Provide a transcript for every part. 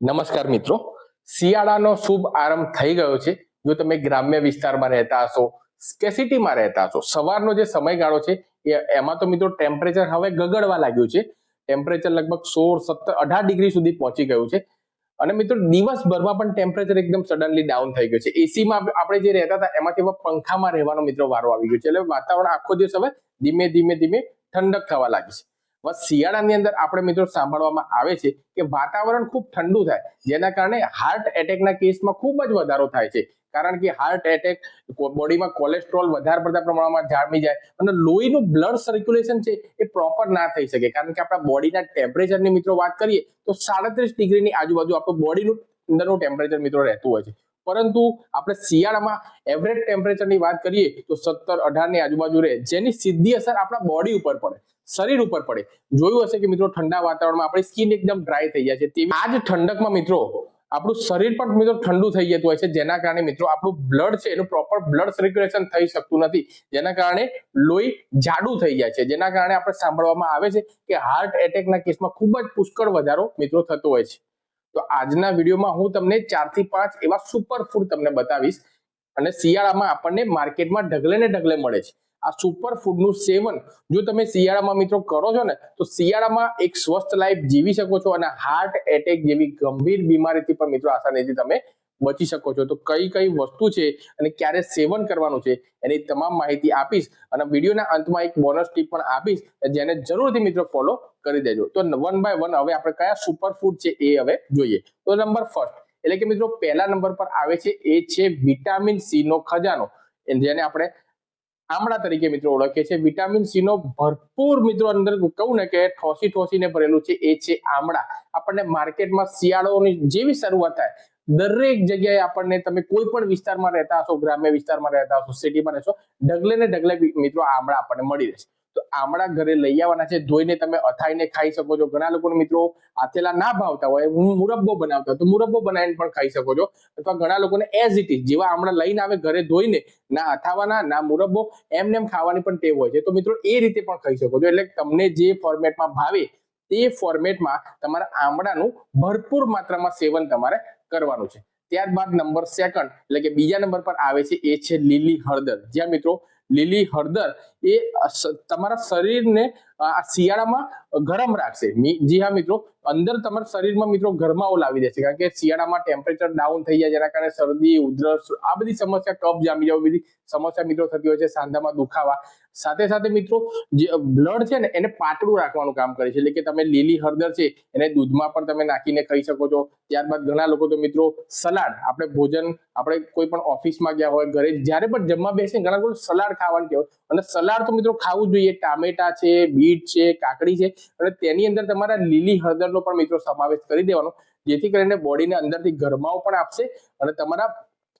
નમસ્કાર મિત્રો. શિયાળાનો શુભ આરંભ થઈ ગયો છે. જો તમે ગ્રામ્ય વિસ્તારમાં રહેતા હશો કે સિટીમાં રહેતા હશો, સવારનો જે સમયગાળો છે, એ એમાં તો મિત્રો ટેમ્પરેચર હવે ગગડવા લાગ્યું છે. ટેમ્પરેચર લગભગ સોળ, સત્તર, અઢાર ડિગ્રી સુધી પહોંચી ગયું છે. અને મિત્રો દિવસભરમાં પણ ટેમ્પરેચર એકદમ સડનલી ડાઉન થઈ ગયું છે. એસીમાં આપણે જે રહેતા હતા, એમાંથી હવે પંખામાં રહેવાનો મિત્રો વારો આવી ગયો છે. એટલે વાતાવરણ આખો દિવસ હવે ધીમે ધીમે ધીમે ઠંડક થવા લાગી છે. શિયાળાની અંદર આપણે મિત્રો સાંભળવામાં આવે છે કે વાતાવરણ ખૂબ ઠંડુ થાય, જેના કારણે હાર્ટ એટેકના કેસમાં ખૂબ જ વધારો થાય છે. કારણ કે હાર્ટ એટેક બોડીમાં કોલેસ્ટ્રોલ વધારે પડતા પ્રમાણમાં જામી જાય અને લોહીનું બ્લડ સર્ક્યુલેશન છે એ પ્રોપર ના થઈ શકે. કારણ કે આપણા બોડીના ટેમ્પરેચરની મિત્રો વાત કરીએ તો સાડત્રીસ ડિગ્રીની આજુબાજુ આપણું બોડીનું અંદરનું ટેમ્પરેચર મિત્રો રહેતું હોય છે. પરંતુ આપણે શિયાળામાં એવરેજ ટેમ્પરેચરની વાત કરીએ તો સત્તર અઢારની આજુબાજુ રહે, જેની સીધી અસર આપણા બોડી ઉપર પડે. શરીર ઉપર પડે. જોયું હશે કે મિત્રો ઠંડા વાતાવરણમાં આપણી સ્કિન એકદમ ડ્રાય થઈ જાય છે. તેવી આ જ ઠંડકમાં મિત્રો આપણું શરીર પણ મિત્રો ઠંડુ થઈ જતું હોય છે. જેના કારણે મિત્રો આપણું બ્લડ છે એનું પ્રોપર બ્લડ સર્ક્યુલેશન થઈ શકતું નથી. જેના કારણે લોહી જાડું થઈ જાય છે. જેના કારણે આપણે સાંભળવામાં આવે છે કે હાર્ટ એટેકના કેસમાં ખૂબ જ પુષ્કળ વધારો મિત્રો થતો હોય છે. તો આજના વિડીયોમાં હું તમને ચારથી પાંચ એવા સુપર ફૂડ તમને બતાવીશ અને શિયાળામાં આપણને માર્કેટમાં ઢગલે ને ઢગલે મળે છે. આ સુપર ફૂડનું સેવન જો તમે શિયાળામાં મિત્રો કરો છો ને, તો શિયાળામાં એક સ્વસ્થ લાઈફ જીવી શકો છો અને હાર્ટ એટેક જેવી ગંભીર બીમારીથી પણ મિત્રો આસાનીથી તમે બચી શકો છો. તો કઈ કઈ વસ્તુ છે અને ક્યારે સેવન કરવાનું છે એની તમામ માહિતી આપીશ અને વિડીયોના અંતમાં એક બોનસ ટીપ પણ આપીશ જેને જરૂરથી મિત્રો ફોલો કરી દેજો. તો વન બાય વન હવે આપણે કયા સુપર ફૂડ છે એ હવે જોઈએ. તો નંબર ફર્સ્ટ એટલે કે મિત્રો પહેલા નંબર પર આવે છે એ છે વિટામિન સી નો ખજાનો. જેને આપણે આમળા તરીકે મિત્રો ઓળખીએ છીએ વિટામિન સી નો ભરપૂર મિત્રો અંદર કહું ને કે ઠોસી ઠોસીને ભરેલું છે. એ છે આમળા. આપણને માર્કેટમાં શિયાળોની જેવી શરૂઆત થાય, દરેક જગ્યાએ આપણને તમે કોઈ પણ વિસ્તારમાં રહેતા હશો, ગ્રામ્ય વિસ્તારમાં રહેતા હશો, સિટીમાં રહેશો, ઢગલે ને ઢગલે મિત્રો આમળા આપણને મળી રહેશે. તો આમળા ઘરે લઈ આવવાના છે. ધોઈને તમે અથાઈને ખાઈ શકો છો. ઘણા લોકો મિત્રો આથેલા ના ભાવતા હોય. હું મુરબ્બો બનાવતા તો મુરબ્બો બનાવીને પણ ખાઈ શકો છો. અથવા ઘણા લોકોને એઝ ઇટ ઇઝ જેવા આમળા લઈને આવે ઘરે ધોઈને, ના અથાવાના, ના મુરબ્બો, એમને એમ ખાવાની પણ ટેવ હોય છે. તો મિત્રો એ રીતે પણ ખાઈ શકો છો. એટલે તમને જે ફોર્મેટમાં ભાવે તે ફોર્મેટમાં તમારે આમળાનું ભરપૂર માત્રામાં સેવન તમારે કરવાનું છે. ત્યારબાદ નંબર સેકન્ડ એટલે કે બીજા નંબર પર આવે છે એ છે લીલી હળદર. જ્યાં મિત્રો લીલી હળદર એ તમારા શરીરને આ શિયાળામાં ગરમ રાખશે. જી હા, મિત્રો. અંદર તમારા શરીરમાં, મિત્રો, ગરમાવો લાવી દેશે. કારણ કે શિયાળામાં ટેમ્પરેચર ડાઉન થઈ જાય, જેના કારણે શરદી, ઉધરસ, આ બધી સમસ્યા કફ જામી જાય, બધી સમસ્યા, મિત્રો, થતી હોય છે સાંધામાં દુખાવા. સાથે સાથે, મિત્રો, જે બ્લડ છે ને, એને પાતળું રાખવાનું કામ કરે છે. એટલે કે તમે લીલી હળદર છે, એને દૂધમાં પણ તમે નાખીને ખાઈ શકો છો. ત્યારબાદ ઘણા લોકો તો, મિત્રો, સલાડ. આપણે ભોજન, આપણે કોઈ પણ ઓફિસમાં ગયા હોય, ઘરે, જ્યારે પણ જમવા બેસે ઘણા લોકો સલાડ ખાવાનું કહેવાય. અને સલાડ તો મિત્રો ખાવું જોઈએ. ટામેટા છે, બીટ છે, કાકડી છે અને તેની અંદર તમારા લીલી હળદરનો પણ મિત્રો સમાવેશ કરી દેવાનો, જેથી કરીને બોડીને અંદરથી ગરમાવો પણ આપશે અને તમારા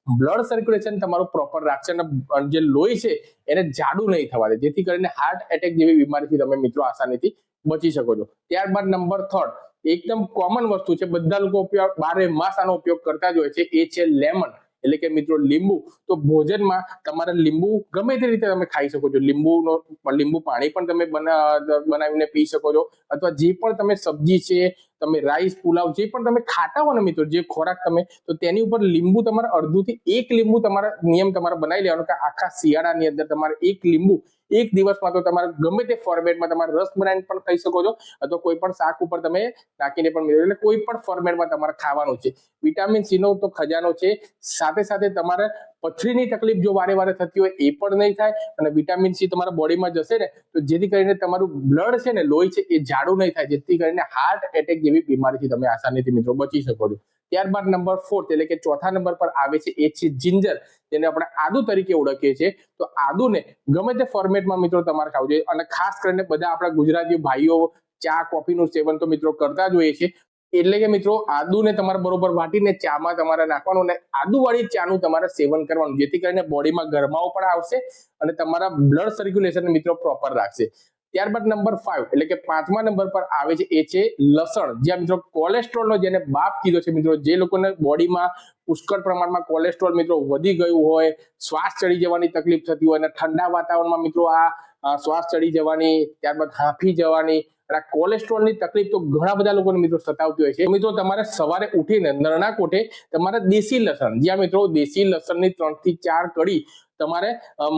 બ્લડ સર્ક્યુલેશન તમારું પ્રોપર રાખશે અને જે લોહી છે એને જાડું નહીં થવા દે, જેથી કરીને હાર્ટ એટેક જેવી બીમારીથી તમે મિત્રો આસાનીથી બચી શકો છો. ત્યારબાદ નંબર થર્ડ એકદમ કોમન વસ્તુ છે, બધા લોકો ઉપયોગ, બારે માસ આનો ઉપયોગ કરતા જ હોય છે, એ છે લેમન એટલે કે મિત્રો લીંબુ, તો ભોજનમાં તમારે લીંબુ ગમે તે રીતે તમે ખાઈ શકો છો. લીંબુનો, લીંબુ પાણી પણ તમે બના- બનાવીને પી શકો છો. અથવા જે પણ તમે સબ્જી છે, તમે રાઈસ પુલાવ જે પણ તમે ખાતા હો ને મિત્રો, જે ખોરાક તમે, તો તેની ઉપર લીંબુ તમારે અડધું થી એક લીંબુ તમારા નિયમ તમારે બનાવી લેવાનો કે આખા શિયાળાની અંદર તમારે એક લીંબુ એક દિવસમાં તો તમારે ગમે તે ફોર્મેટમાં તમારે રસ બનાવીને પણ ખાઈ શકો છો. અથવા કોઈ પણ શાક ઉપર તમે નાખીને પણ મેળવો. એટલે કોઈ પણ ફોર્મેટમાં તમારે ખાવાનું છે. વિટામિન સી નો તો ખજાનો છે. સાથે સાથે તમારે પથરીની તકલીફ જો વારે વારે થતી હોય એ પણ નહીં થાય. અને વિટામિન સી તમારા બોડીમાં જશે ને, તો જેથી કરીને તમારું બ્લડ છે ને, લોહી છે એ જાડું નહીં થાય. જેથી કરીને હાર્ટ એટેક જેવી બીમારીથી તમે આસાનીથી મિત્રો બચી શકો છો. ત્યારબાદ નંબર ફોર્થ એટલે કે ચોથા નંબર પર આવે છે એ છે જિંજર જેને આપણે આદુ તરીકે ઓળખીએ છીએ. તો આદુને ગમે તે ફોર્મેટમાં મિત્રો તમારે ખાવું જોઈએ. અને ખાસ કરીને બધા આપણા ગુજરાતી ભાઈઓ ચા કોફીનું સેવન તો મિત્રો કરતા જ હોઈએ છીએ. એટલે કે મિત્રો આદુને તમારે બરોબર વાટીને ચામાં તમારે નાખવાનું અને આદુવાળી ચાનું તમારે સેવન કરવાનું, જેથી કરીને બોડીમાં ગરમાવો પણ આવશે અને તમારા બ્લડ સર્ક્યુલેશન મિત્રો પ્રોપર રાખશે. ત્યારબાદ નંબર ફાઈવ એટલે કે પાંચમા નંબર પર આવે છે, એ છે લસણ. જ્યાં મિત્રો કોલેસ્ટ્રોલનો જેને બાપ કીધો છે, મિત્રો, જે લોકોને બોડીમાં પુષ્કળ પ્રમાણમાં કોલેસ્ટ્રોલ મિત્રો વધી ગયું હોય, શ્વાસ ચડી જવાની તકલીફ થતી હોય અને ઠંડા વાતાવરણમાં મિત્રો આ શ્વાસ ચડી જવાની, ત્યારબાદ હાંફી જવાની, અને કોલેસ્ટ્રોલ કોલેસ્ટ્રોલની તકલીફ તો ઘણા બધા લોકોને મિત્રો સતાવતી હોય છે. મિત્રો, તમારે સવારે ઉઠીને નરણા કોઠે તમારે દેશી લસણ, જ્યાં મિત્રો દેશી લસણની ત્રણથી ચાર કડી તમારે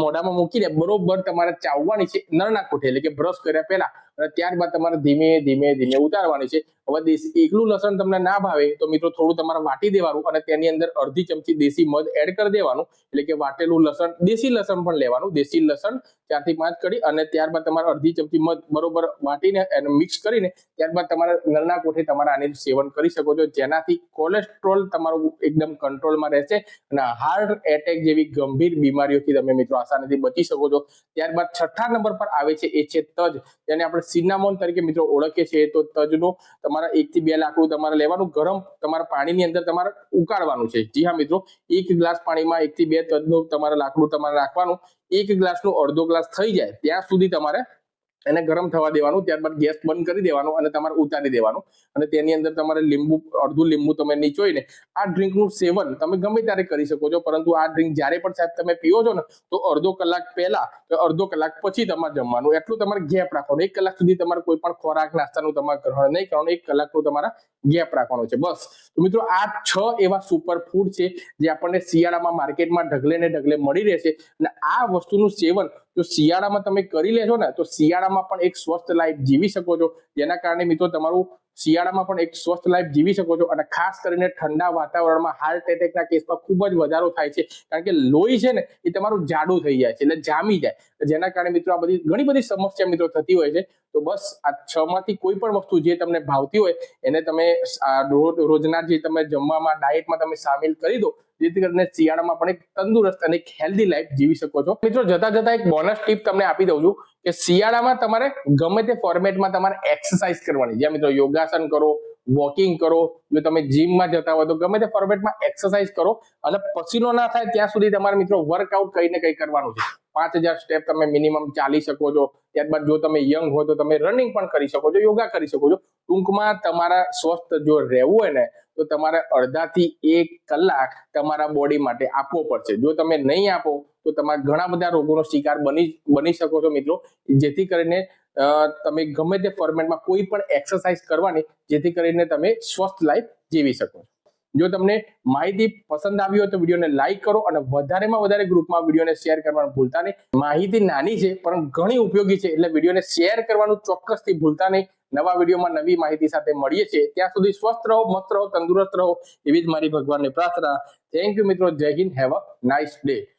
મોઢામાં મૂકીને બરોબર તમારે ચાવવાની છે નરના કોઠે એટલે કે બ્રશ કર્યા પહેલા અને ત્યારબાદ તમારે ધીમે ધીમે ધીમે ઉતારવાની છે. હવે દેશી, એકલું લસણ તમને ના ભાવે, તો મિત્રો થોડું તમારે વાટી દેવાનું અને તેની અંદર અડધી ચમચી દેશી મધ એડ કરી દેવાનું. એટલે કે વાટેલું લસણ, દેશી લસણ પણ લેવાનું. દેશી લસણ ચારથી પાંચ કડી અને ત્યારબાદ તમારે અડધી ચમચી મધ બરોબર વાટીને એને મિક્સ કરીને ત્યારબાદ તમારે નળના કોઠે તમારે આને સેવન કરી શકો છો. જેનાથી કોલેસ્ટ્રોલ તમારું એકદમ કંટ્રોલમાં રહેશે અને હાર્ટ એટેક જેવી ગંભીર બીમારીઓથી તમે મિત્રો આસાનીથી બચી શકો છો. ત્યારબાદ છઠ્ઠા નંબર પર આવે છે, એ છે તજ. જેને આપણે સિનામોન તરીકે મિત્રો ઓળખીએ છીએ, તો તજનો તમારા એક થી બે લાકડું તમારે લેવાનું, ગરમ તમારા પાણીની અંદર તમારે ઉકાળવાનું છે. જી હા મિત્રો, એક ગ્લાસ પાણીમાં એક થી બે તજનું તમારે લાકડું તમારે રાખવાનું. એક ગ્લાસનો અડધો ગ્લાસ થઈ જાય ત્યાં સુધી તમારે એને ગરમ થવા દેવાનું, ત્યારબાદ ગેસ બંધ કરી દેવાનું અને તમારે ઉતારી દેવાનું. અને તેની અંદર તમારે લીંબુ, અડધું લીંબુ તમે નીચોઈને આ ડ્રિંકનું સેવન તમે ગમે ત્યારે કરી શકો છો. પરંતુ આ ડ્રિંક જ્યારે પણ સાહેબ તમે પીઓ છો ને, તો અડધો કલાક પહેલા કે અડધો કલાક પછી તમારે જમવાનું. એટલું તમારે ગેપ રાખવાનું. એક કલાક સુધી તમારે કોઈ પણ ખોરાક, નાસ્તાનું તમારે ગ્રહણ નહીં કરવાનું. એક કલાકનું તમારા ગેપ રાખવાનો છે. બસ. તો મિત્રો, આ છ એવા સુપર ફૂડ છે જે આપણને શિયાળામાં માર્કેટમાં ઢગલે ને ઢગલે મળી રહેશે. અને આ વસ્તુનું સેવન જો શિયાળામાં તમે કરી લેશો ને, તો શિયાળામાં પણ એક સ્વસ્થ લાઈફ જીવી શકો છો. જેના કારણે મિત્રો તમારું શિયાળામાં પણ એક સ્વસ્થ લાઈફ જીવી શકો છો. અને ખાસ કરીને ઠંડા વાતાવરણમાં હાર્ટ એટેકના કેસમાં ખૂબ જ વધારો થાય છે. કારણ કે લોહી છે ને, એ તમારું જાડું થઈ જાય છે, એટલે જામી જાય. જેના કારણે મિત્રો આ બધી ઘણી બધી સમસ્યા મિત્રો થતી હોય છે. તો બસ આ છ માંથી કોઈ પણ વસ્તુ જે તમને ભાવતી હોય, એને તમે રોજના જે તમે જમવામાં ડાયટમાં તમે સામેલ કરી દો. જેથી કરીને શિયાળામાં પણ એક તંદુરસ્ત અને એક હેલ્ધી લાઈફ જીવી શકો છો. મિત્રો, જતા જતા એક બોનસ ટીપ તમને આપી દઉં છું કે શિયાળામાં તમારે ગમે તે ફોર્મેટમાં તમારે એક્સરસાઇઝ કરવાની. જ્યાં મિત્રો યોગાસન કરો વોકિંગ કરો, જો તમે જીમમાં જતા હોય તો ગમે તે ફોર્મેટમાં એક્સરસાઇઝ કરો. અને પસીનો ના થાય ત્યાં સુધી તમારે મિત્રો વર્કઆઉટ કઈ ને કઈ કરવાનું છે. પાંચ હજાર સ્ટેપ તમે મિનિમમ ચાલી શકો છો. ત્યારબાદ જો તમે યંગ હો તો તમે રનિંગ પણ કરી શકો છો યોગા કરી શકો છો. ટૂંકમાં તમારા સ્વસ્થ જો રહેવું હોય ને તો તમારે અડધાથી એક કલાક તમારા બોડી માટે આપવો પડશે. જો તમે નહીં આપો, તો તમારે ઘણા બધા રોગોનો શિકાર બની બની શકો છો મિત્રો. જેથી કરીને તમે ગમે તે ફોર્મેટમાં કોઈ પણ એક્સરસાઇઝ કરવાની, જેથી કરીને તમે સ્વસ્થ લાઈફ જીવી શકો જો તમને માહિતી પસંદ આવી હોય તો વિડીયોને લાઈક કરો અને વધારેમાં વધારે ગ્રુપમાં વિડીયોને શેર કરવાનું ભૂલતા નહીં. માહિતી નાની છે, પણ ઘણી ઉપયોગી છે. એટલે વિડીયોને શેર કરવાનું ચોક્કસથી ભૂલતા નહીં. નવા વિડીયોમાં નવી માહિતી સાથે મળીએ છીએ. ત્યાં સુધી સ્વસ્થ રહો, મસ્ત રહો, તંદુરસ્ત રહો. એવી જ મારી ભગવાનની પ્રાર્થના. થેન્ક યુ મિત્રો. જય Hind. Have a nice day